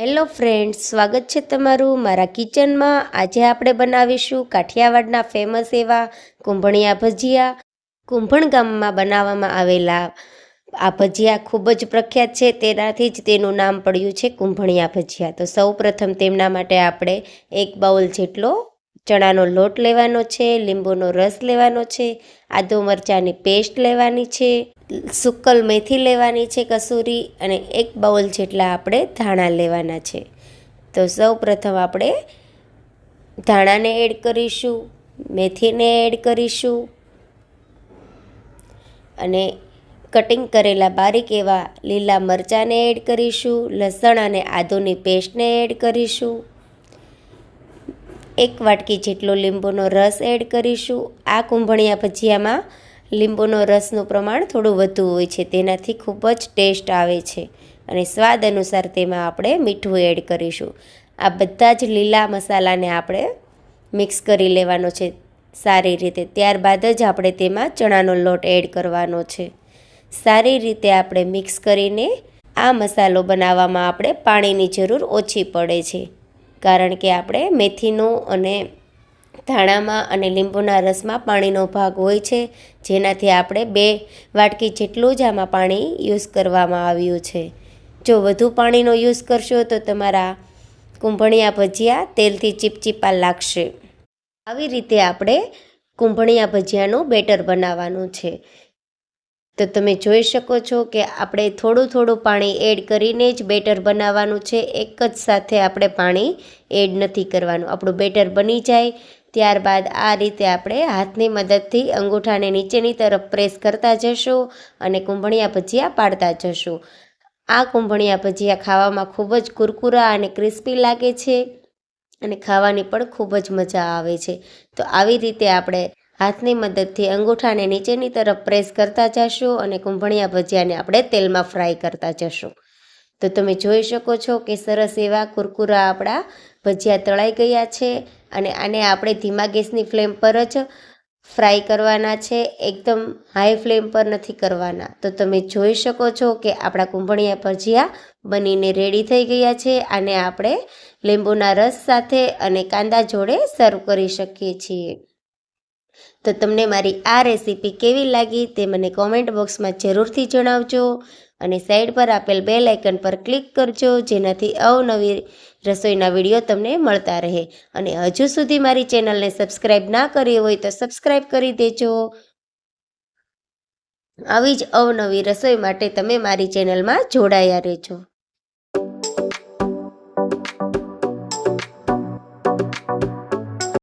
Hello friends, સ્વાગત છે તમારું મારા કિચનમાં. આજે આપણે બનાવીશું કાઠિયાવાડના ફેમસ એવા કુંભણિયા ભજીયા. કુંભણ ગામમાં બનાવવામાં આવેલા આ ભજીયા ખૂબ જ પ્રખ્યાત છે. તેનાથી જ તેનું નામ પડ્યું છે કુંભણિયા ભજીયા. તો સૌપ્રથમ તેમના માટે આપણે એક બાઉલ જેટલો ચણાનો લોટ લેવાનો છે, લીંબુનો રસ લેવાનો છે, આદુ મરચાંની પેસ્ટ લેવાની છે સુક્કલ મેથી લેવાની છે કસૂરી અને એક બાઉલ જેટલા આપણે ધાણા લેવાના છે. તો સૌ પ્રથમ આપણે ધાણાને એડ કરીશું, મેથીને એડ કરીશું અને કટિંગ કરેલા બારીક એવા લીલા મરચાંને એડ કરીશું, લસણ અને આદુની પેસ્ટને એડ કરીશું. એક વાટકી જેટલો લીંબુનો રસ એડ કરીશું. આ કુંભણિયા ભજીયામાં લીંબુનો રસનું પ્રમાણ થોડું વધુ હોય છે. તેનાથી ખૂબ જ ટેસ્ટ આવે છે અને સ્વાદ અનુસાર તેમાં આપણે મીઠું એડ કરીશું. આ બધા જ લીલા મસાલાને આપણે મિક્સ કરી લેવાનો છે સારી રીતે. ત્યારબાદ જ આપણે તેમાં ચણાનો લોટ એડ કરવાનો છે. સારી રીતે આપણે મિક્સ કરીને આ મસાલો બનાવવામાં આપણે પાણીની જરૂર ઓછી પડે છે. કારણ કે આપણે મેથીનું અને ધાણામાં અને લીંબુના રસમાં પાણીનો ભાગ હોય છે, જેનાથી આપણે બે વાટકી જેટલું જ આમાં પાણી યુઝ કરવામાં આવ્યું છે. જો વધુ પાણીનો યુઝ કરશો તો તમારા કુંભણિયા ભજીયા તેલથી ચીપચીપા લાગશે. આવી રીતે આપણે કુંભણિયા ભજીયાનું બેટર બનાવવાનું છે. તો તમે જોઈ શકો છો કે આપણે થોડું થોડું પાણી એડ કરીને જ બેટર બનાવવાનું છે, એક જ સાથે આપણે પાણી એડ નથી કરવાનું. આપણું બેટર બની જાય ત્યારબાદ આ રીતે આપણે હાથની મદદથી અંગૂઠાને નીચેની તરફ પ્રેસ કરતા જશું અને કુંભણિયા ભજીયા પાડતા જશું. આ કુંભણિયા ભજીયા ખાવામાં ખૂબ જ કુરકુરા અને ક્રિસ્પી લાગે છે અને ખાવાની પણ ખૂબ જ મજા આવે છે. તો આવી રીતે આપણે હાથની મદદથી અંગૂઠાને નીચેની તરફ પ્રેસ કરતા જશું અને કુંભણિયા ભજીયાને આપણે તેલમાં ફ્રાય કરતા જશું. તો તમે જોઈ શકો છો કે સરસ એવા કુરકુરા આપણા ભજીયા તળાઈ ગયા છે. અને આને આપણે ધીમા ગેસની ફ્લેમ પર જ ફ્રાય કરવાના છે. એકદમ હાઈ ફ્લેમ પર નથી કરવાના. તો તમે જોઈ શકો છો કે આપણા કુંભણિયા ભજીયા બનીને રેડી થઈ ગયા છે. આને આપણે લીંબુના રસ સાથે અને કાંદા જોડે સર્વ કરી શકીએ છીએ. તો તમને મારી આ રેસીપી કેવી લાગી તે મને કોમેન્ટ બોક્સમાં જરૂરથી જણાવજો અને સાઈડ પર આપેલ બે લાઇકન પર ક્લિક કરજો જેનાથી અવનવી રસોઈના વીડિયો તમને મળતા રહે. અને હજુ સુધી મારી ચેનલને સબસ્ક્રાઈબ ના કરી હોય તો સબસ્ક્રાઈબ કરી દેજો. આવી જ અવનવી રસોઈ માટે તમે મારી ચેનલમાં જોડાયા રહેજો.